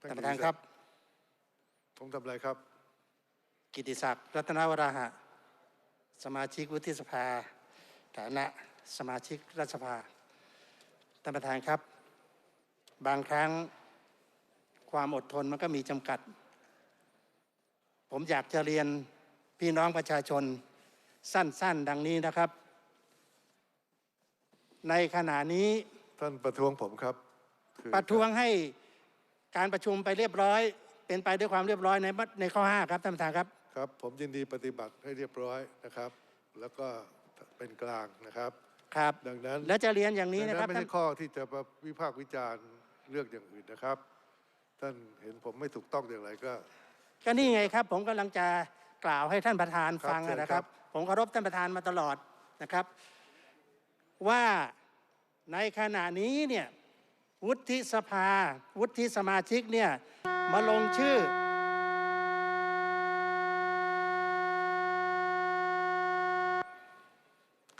ท่านท่านประธานครับ ผมทำอะไรครับ กิติศักดิ์รัตนวราหะ สมาชิกวุฒิสภา ฐานะสมาชิกรัฐสภา ท่านประธานครับ บางครั้งความอดทนมันก็มีจำกัด ผมอยากจะเรียนพี่น้องประชาชนสั้น ๆ ดังนี้นะครับ ในขณะนี้ท่านประท้วงผมครับคือประท้วงให้ การประชุมไปเรียบร้อย เป็นไปด้วยความเรียบร้อยในในข้อ 5 ครับท่านประธานครับ ครับผมยินดีปฏิบัติให้เรียบร้อยนะครับ แล้วก็เป็นกลางนะครับ ครับ ดังนั้นและจะเรียนอย่างนี้ดังนะครับไม่ท่านใช่ข้อที่จะมาวิพากษ์วิจารณ์เรื่องอย่างอื่นนะครับ ท่านเห็นผมไม่ถูกต้องอย่างไรก็ ก็นี่ไงครับ ผมกำลังจะกล่าวให้ท่านประธานครับฟังเชิญนะคครัรับบผมเคารพท่านประธานมาตลอดนะครับ ว่าในขณะนี้เนี่ย วุฒิสภา วุฒิสมาชิกเนี่ยมาลงชื่อ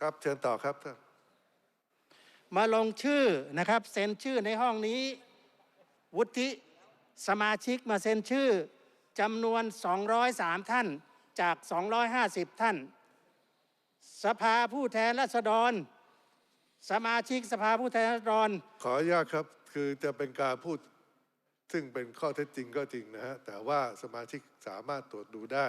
ครับเชิญต่อครับท่านมาลงชื่อนะครับเซ็นชื่อในห้องนี้ วุฒิสมาชิกมาเซ็นชื่อจำนวน 203 ท่านจาก 250 ท่าน สภาผู้แทนราษฎร สมาชิกสภาผู้แทนราษฎร ขออนุญาตครับ คือจะเป็นการพูดซึ่งเป็นข้อเท็จจริงก็จริงนะฮะ แต่ว่าสมาชิกสามารถตรวจดูได้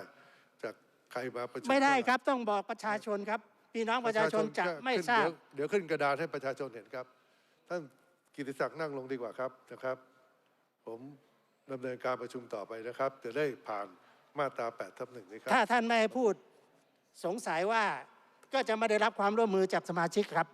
จากใครมาประชุมไม่ได้ครับต้องบอกประชาชนครับพี่น้องประชาชนจะไม่ขึ้นทราบเดี๋ยวเดี๋ยวขึ้นกระดานให้ประชาชนเห็นครับ ท่านกิติศักดิ์นั่งลงดีกว่าครับนะครับ ผมดำเนินการประชุมต่อไปนะครับ จะได้ผ่านมาตรา8ทับหนึ่งนี้ครับ ถ้าท่านไม่ให้พูดสงสัยว่าก็จะไม่ได้รับความร่วมมือจากสมาชิกครับ